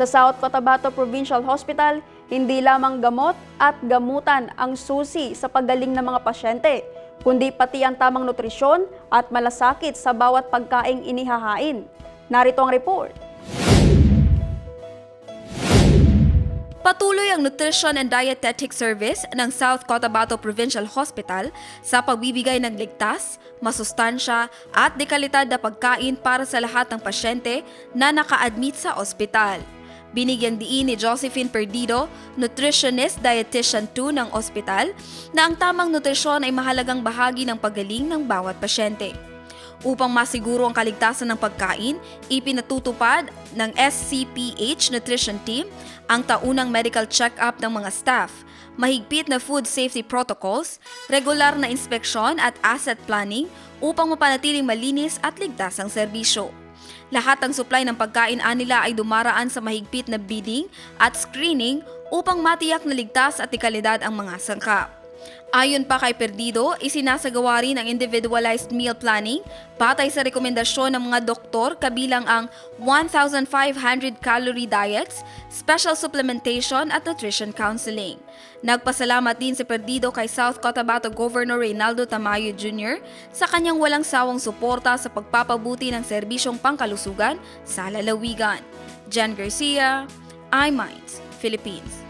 Sa South Cotabato Provincial Hospital, hindi lamang gamot at gamutan ang susi sa paggaling ng mga pasyente, kundi pati ang tamang nutrisyon at malasakit sa bawat pagkaing inihahain. Narito ang report. Patuloy ang Nutrition and Dietetic Service ng South Cotabato Provincial Hospital sa pagbibigay ng ligtas, masustansya at dekalidad na pagkain para sa lahat ng pasyente na naka-admit sa ospital. Binigyang diin ni Josephine Perdido, nutritionist dietitian 2 ng ospital, na ang tamang nutrisyon ay mahalagang bahagi ng paggaling ng bawat pasyente. Upang masiguro ang kaligtasan ng pagkain, ipinatutupad ng SCPH Nutrition Team ang taunang medical check-up ng mga staff, mahigpit na food safety protocols, regular na inspeksyon at asset planning upang mapanatiling malinis at ligtas ang serbisyo. Lahat ng supply ng pagkain nila ay dumaraan sa mahigpit na bidding at screening upang matiyak na ligtas at ikalidad ang mga sangkap. Ayon pa kay Perdido, isinasagawa rin ang individualized meal planning batay sa rekomendasyon ng mga doktor kabilang ang 1,500 calorie diets, special supplementation at nutrition counseling. Nagpasalamat din si Perdido kay South Cotabato Governor Reynaldo Tamayo Jr. sa kanyang walang sawang suporta sa pagpapabuti ng serbisyong pangkalusugan sa lalawigan. Jan Garcia, iMinds, Philippines.